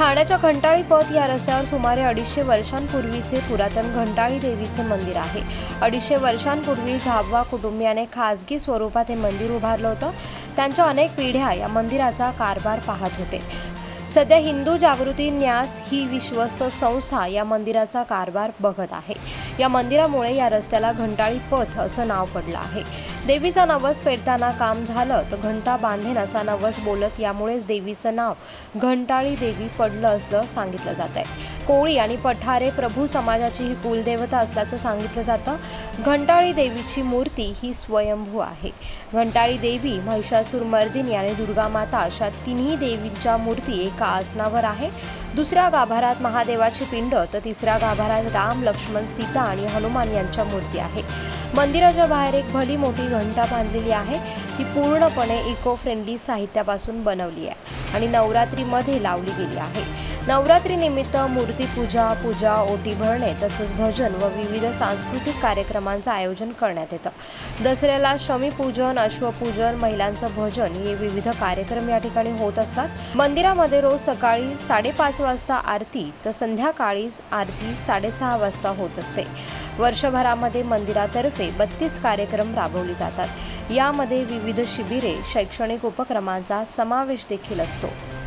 ठाण्याच्या घंटाळी पथ या रस्त्यावर सुमारे अडीचशे वर्षांपूर्वीचे पुरातन घंटाळी देवीचे मंदिर आहे. अडीचशे वर्षांपूर्वी झाबवा कुटुंबियाने खाजगी स्वरूपात हे मंदिर उभारलं होतं. त्यांच्या अनेक पिढ्या या मंदिराचा कारभार पाहत होते. सध्या हिंदू जागृती न्यास ही विश्वस्त संस्था या मंदिराचा कारभार बघत आहे. या मंदिरामुळे या रस्त्याला घंटाळी पथ असं नाव पडलं आहे. देवीचा नवस फेडताना काम झालं तर घंटा बांधेन असा नवस बोलत यामुळेच देवीचं नाव घंटाळी देवी पडलं असलं सांगितलं जात आहे. कोळी आणि पठारे प्रभू समाजाची ही कुलदेवता असल्याचं सांगितलं जातं. घंटाळी देवीची मूर्ती ही स्वयंभू आहे. घंटाळी देवी महिषासूर मर्दिनी आणि दुर्गा माता अशा तिन्ही देवींच्या मूर्ती एक आसनावर आहे. दुसऱ्या गाभारात महादेवाची पिंड तर तिसऱ्या गाभारात राम लक्ष्मण सीता आणि हनुमान यांच्या मूर्ती आहे. मंदिराच्या बाहेर एक भली मोठी घंटा बांधलेली आहे. ती पूर्णपणे इको फ्रेंडली साहित्यापासून बनवली आहे आणि नवरात्रीमध्ये लावली गेली आहे. नवरात्रीनिमित्त मूर्तीपूजा पूजा ओटी भरणे तसंच भजन व विविध सांस्कृतिक कार्यक्रमांचं आयोजन करण्यात येतं. दसऱ्याला शमीपूजन अश्वपूजन महिलांचं भजन हे विविध कार्यक्रम या ठिकाणी होत असतात. मंदिरामध्ये रोज सकाळी साडेपाच वाजता आरती तर संध्याकाळी आरती साडेसहा वाजता होत असते. वर्षभरामध्ये मंदिरातर्फे बत्तीस कार्यक्रम राबवले जातात. यामध्ये विविध शिबिरे शैक्षणिक उपक्रमांचा समावेश देखील असतो.